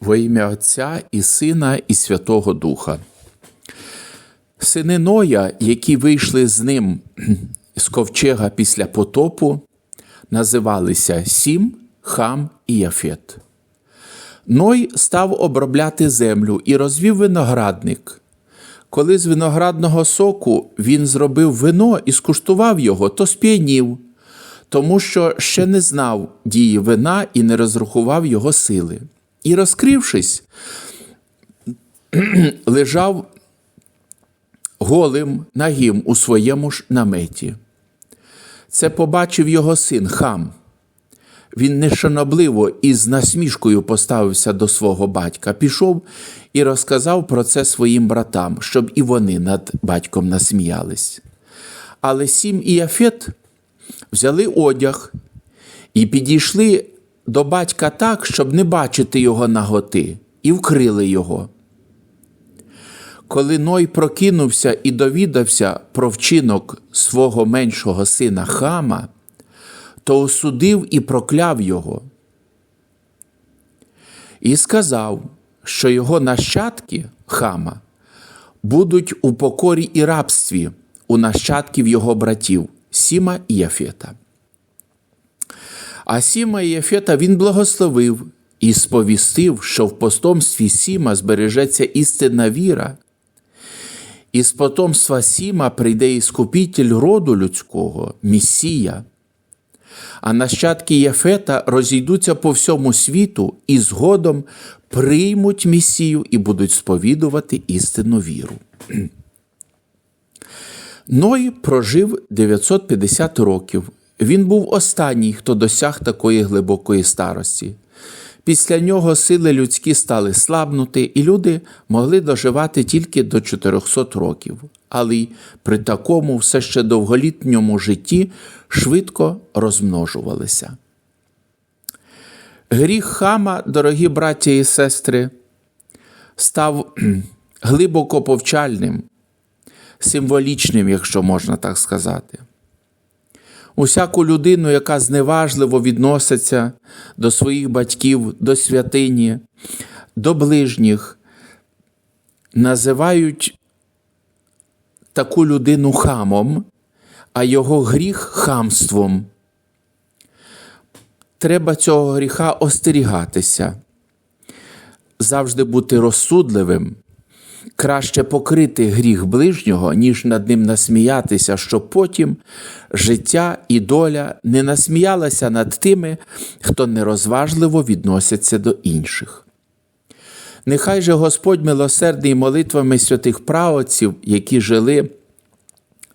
Во ім'я Отця і Сина, і Святого Духа. Сини Ноя, які вийшли з ним з ковчега після потопу, називалися Сім, Хам і Яфет. Ной став обробляти землю і розвів виноградник. Коли з виноградного соку він зробив вино і скуштував його, то сп'янів, тому що ще не знав дії вина і не розрахував його сили. І, розкрившись, лежав голим нагим у своєму ж наметі. Це побачив його син хам. Він нешанобливо і з насмішкою поставився до свого батька, пішов і розказав про це своїм братам, щоб і вони над батьком насміялись. Але Сім і Яфет взяли одяг і підійшли до батька так, щоб не бачити його наготи, і вкрили його. Коли Ной прокинувся і довідався про вчинок свого меншого сина Хама, то осудив і прокляв його. І сказав, що його нащадки Хама будуть у покорі і рабстві у нащадків його братів Сіма і Яфета. А Сіма і Яфета він благословив і сповістив, що в потомстві Сіма збережеться істинна віра. І з потомства Сіма прийде іскупітель роду людського, Месія. А нащадки Єфета розійдуться по всьому світу і згодом приймуть Месію і будуть сповідувати істинну віру. Ной прожив 950 років. Він був останній, хто досяг такої глибокої старості. Після нього сили людські стали слабнути, і люди могли доживати тільки до 400 років, але й при такому все ще довголітньому житті швидко розмножувалися. Гріх хама, дорогі браття і сестри, став глибоко повчальним, символічним, якщо можна так сказати. Усяку людину, яка зневажливо відноситься до своїх батьків, до святині, до ближніх, називають таку людину хамом, а його гріх хамством. Треба цього гріха остерігатися, завжди бути розсудливим. Краще покрити гріх ближнього, ніж над ним насміятися, щоб потім життя і доля не насміялася над тими, хто нерозважливо відносяться до інших. Нехай же Господь милосердний молитвами святих праотців, які жили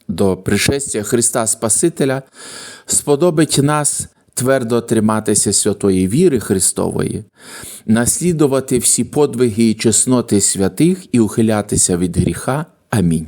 до пришестя Христа Спасителя, сподобить нас твердо триматися святої віри Христової, наслідувати всі подвиги і чесноти святих і ухилятися від гріха. Амінь.